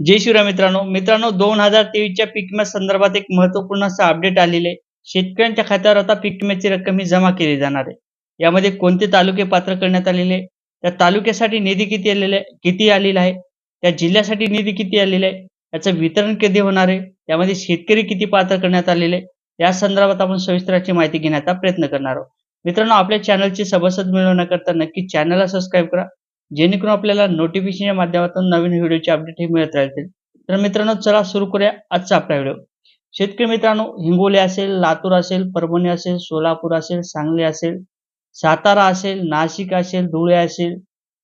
जय शिवराय मित्रांनो. मित्रांनो दोन हजार तेवीसच्या पीक विम्या संदर्भात एक महत्त्वपूर्ण असं अपडेट आलेले शेतकऱ्यांच्या खात्यावर आता पीक विम्याची रक्कम ही जमा केली जाणार आहे. यामध्ये कोणते तालुके पात्र करण्यात आलेले आहे? त्या तालुक्यासाठी निधी किती आलेला आहे? किती आलेला आहे? त्या जिल्ह्यासाठी निधी किती आलेला आहे? याचं वितरण कधी होणार आहे? यामध्ये शेतकरी किती पात्र करण्यात आलेले या संदर्भात आपण सविस्तराची माहिती घेण्याचा प्रयत्न करणार आहोत. मित्रांनो आपल्या चॅनलचे सभासद मिळवण्याकरता नक्की चॅनलला सबस्क्राईब करा. जेणेकरून आपल्याला नोटिफिकेशनच्या माध्यमातून नवीन व्हिडिओचे अपडेट हे मिळत राहतील. तर मित्रांनो चला सुरू करूया आजचा आपला व्हिडिओ शेतकरी मित्रांनो हिंगोली असेल लातूर असेल परभणी असेल सोलापूर असेल सांगली असेल सातारा असेल नाशिक असेल धुळे असेल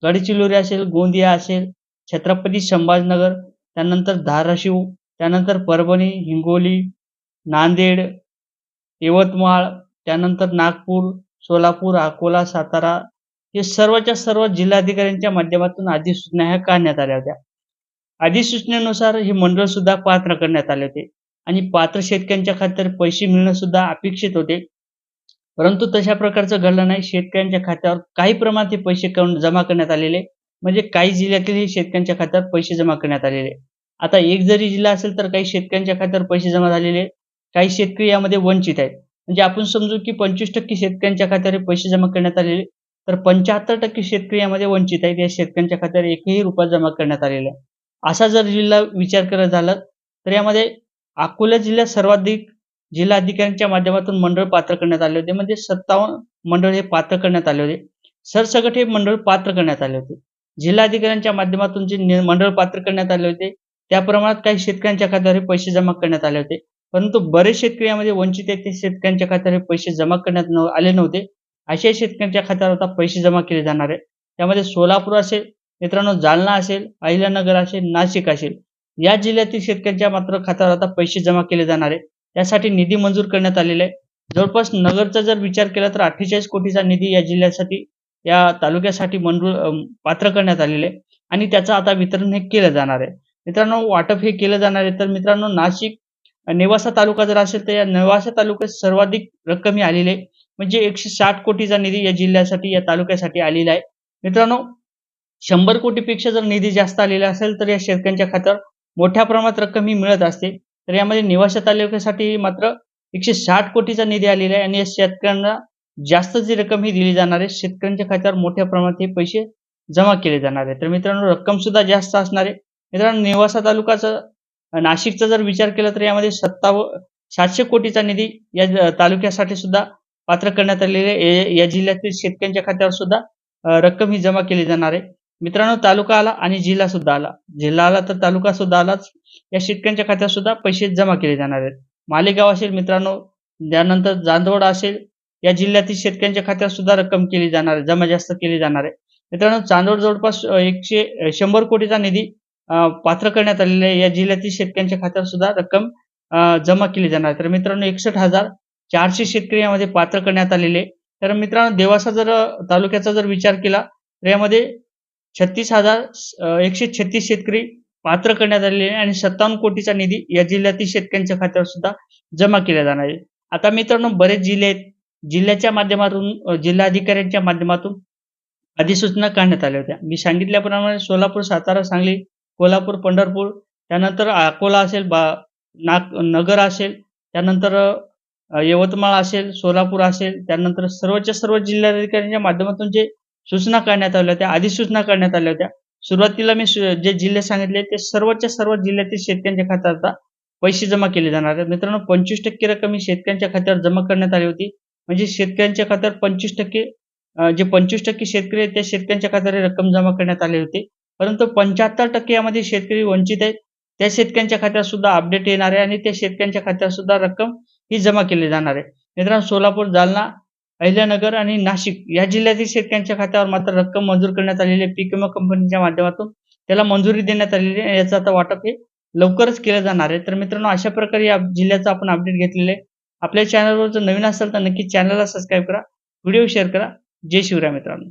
गडचिरोली असेल गोंदिया असेल छत्रपती संभाजीनगर त्यानंतर धाराशिव त्यानंतर परभणी हिंगोली नांदेड यवतमाळ त्यानंतर नागपूर सोलापूर अकोला सातारा हे सर्वच्या सर्व जिल्हाधिकाऱ्यांच्या माध्यमातून अधिसूचना ह्या काढण्यात आल्या होत्या. अधिसूचनेनुसार हे मंडळ सुद्धा पात्र करण्यात आले होते आणि पात्र शेतकऱ्यांच्या खात्यावर पैसे मिळणं सुद्धा अपेक्षित होते. परंतु तशा प्रकारचं घडलं नाही. शेतकऱ्यांच्या खात्यावर काही प्रमाणात हे पैसे जमा करण्यात आलेले म्हणजे काही जिल्ह्यातील हे शेतकऱ्यांच्या खात्यावर पैसे जमा करण्यात आलेले. आता एक जरी जिल्हा असेल तर काही शेतकऱ्यांच्या खात्यावर पैसे जमा झालेले काही शेतकरी यामध्ये वंचित आहेत. म्हणजे आपण समजू की पंचवीस टक्के शेतकऱ्यांच्या खात्यावर पैसे जमा करण्यात आलेले तर पंच्याहत्तर टक्के शेतकरी यामध्ये वंचित आहेत. या शेतकऱ्यांच्या खात्यावर एकही रुपया जमा करण्यात आलेला आहे असा जर जिल्हा विचार करत झाला तर यामध्ये अकोला जिल्ह्यात सर्वाधिक जिल्हाधिकाऱ्यांच्या माध्यमातून मंडळ पात्र करण्यात आले होते. म्हणजे सत्तावन्न मंडळ हे पात्र करण्यात आले होते. सरसकट हे मंडळ पात्र करण्यात आले होते. जिल्हाधिकाऱ्यांच्या माध्यमातून जे मंडळ पात्र करण्यात आले होते त्या प्रमाणात काही शेतकऱ्यांच्या खात्यावर पैसे जमा करण्यात आले होते. परंतु बरेच शेतकरी यामध्ये वंचित आहेत. ते शेतकऱ्यांच्या खात्यावर पैसे जमा करण्यात आले नव्हते. अशा शेतकऱ्यांच्या खात्यावर आता पैसे जमा केले जाणार आहे त्यामध्ये सोलापूर असेल मित्रांनो जालना असेल अहिल्यानगर असेल नाशिक असेल या जिल्ह्यातील शेतकऱ्यांच्या मात्र खात्यावर आता पैसे जमा केले जाणार आहे त्यासाठी निधी मंजूर करण्यात आलेला आहे. जवळपास नगरचा जर विचार केला तर अठ्ठेचाळीस कोटीचा निधी या जिल्ह्यासाठी या तालुक्यासाठी मंजूर पात्र करण्यात आलेले आहे आणि त्याचं आता वितरण हे केलं जाणार आहे. मित्रांनो वाटप हे केलं जाणार आहे. तर मित्रांनो नाशिक नेवासा तालुका जर असेल तर या नेवासा तालुक्यात सर्वाधिक रक्कम ही आलेली आहे. म्हणजे एकशे साठ कोटीचा निधी या जिल्ह्यासाठी या तालुक्यासाठी आलेला आहे. मित्रांनो शंभर कोटीपेक्षा जर निधी जास्त आलेला असेल तर या शेतकऱ्यांच्या खात्यावर मोठ्या प्रमाणात रक्कम ही मिळत असते. तर यामध्ये निवासा तालुक्यासाठी मात्र एकशे साठ कोटीचा निधी आलेला आहे आणि या शेतकऱ्यांना जास्त जी रक्कम ही दिली जाणार आहे शेतकऱ्यांच्या खात्यावर मोठ्या प्रमाणात हे पैसे जमा केले जाणार आहे तर मित्रांनो रक्कम सुद्धा जास्त असणार आहे. मित्रांनो निवासा तालुकाचा नाशिकचा जर विचार केला तर यामध्ये सत्ताव सातशे कोटीचा निधी या तालुक्यासाठी सुद्धा पात्र करण्यात आलेले या जिल्ह्यातील शेतकऱ्यांच्या खात्यावर सुद्धा रक्कम ही जमा केली जाणार आहे. मित्रांनो तालुका आला आणि जिल्हा सुद्धा आला. जिल्हा आला तर तालुका सुद्धा आलाच. या शेतकऱ्यांच्या खात्यात सुद्धा पैसे जमा केले जाणार आहेत. मालेगाव असेल मित्रांनो त्यानंतर चांदवड असेल या जिल्ह्यातील शेतकऱ्यांच्या खात्यात सुद्धा रक्कम केली जाणार आहे. जमा जास्त केली जाणार आहे. मित्रांनो चांदवड जवळपास एकशे शंभर कोटीचा निधी पात्र करण्यात आलेला आहे. या जिल्ह्यातील शेतकऱ्यांच्या खात्यावर सुद्धा रक्कम जमा केली जाणार आहे. तर मित्रांनो एकसष्ट हजार चारशे शेतकरी यामध्ये पात्र करण्यात आलेले तर मित्रांनो देवासा जर तालुक्याचा जर विचार केला तर यामध्ये छत्तीस हजार एकशे छत्तीस शेतकरी पात्र करण्यात आलेले आणि सत्तावन्न कोटीचा निधी या जिल्ह्यातील शेतकऱ्यांच्या खात्यावर सुद्धा जमा केला जाणार आहे. आता मित्रांनो बरेच जिल्हे आहेत. जिल्ह्याच्या माध्यमातून जिल्हाधिकाऱ्यांच्या माध्यमातून अधिसूचना काढण्यात आल्या होत्या. मी सांगितल्याप्रमाणे सोलापूर सातारा सांगली कोल्हापूर पंढरपूर त्यानंतर अकोला असेल बा नाग नगर असेल त्यानंतर यवतमाळ असेल सोलापूर असेल त्यानंतर सर्वच्या सर्व जिल्हाधिकाऱ्यांच्या माध्यमातून जे सूचना काढण्यात आल्या होत्या अधिसूचना काढण्यात आल्या होत्या सुरुवातीला मी जे जिल्हे सांगितले ते सर्वच्या सर्व जिल्ह्यातील शेतकऱ्यांच्या खात्यात पैसे जमा केले जाणार आहेत. मित्रांनो पंचवीस टक्के रक्कम ही शेतकऱ्यांच्या खात्यावर जमा करण्यात आली होती. म्हणजे शेतकऱ्यांच्या खात्यावर पंचवीस टक्के जे पंचवीस टक्के शेतकरी आहेत त्या शेतकऱ्यांच्या खात्यावर रक्कम जमा करण्यात आली होती. परंतु पंच्याहत्तर टक्के यामध्ये शेतकरी वंचित आहेत. त्या शेतकऱ्यांच्या खात्यात सुद्धा अपडेट येणार आहे आणि त्या शेतकऱ्यांच्या खात्यात सुद्धा रक्कम ही जमा केली जाणार आहे. मित्रांनो सोलापूर जालना अहिल्यानगर आणि नाशिक या जिल्ह्यातील शेतकऱ्यांच्या खात्यावर मात्र रक्कम मंजूर करण्यात आलेली आहे. पीक विमा कंपनीच्या माध्यमातून त्याला मंजुरी देण्यात आलेली आहे. याचं आता वाटप हे लवकरच केलं जाणार आहे. तर मित्रांनो अशा प्रकारे या जिल्ह्याचं आपण अपडेट घेतलेलं आहे. आपल्या चॅनलवर जर नवीन असेल तर नक्की चॅनलला सबस्क्राईब करा. व्हिडिओ शेअर करा. जय शिवराय मित्रांनो.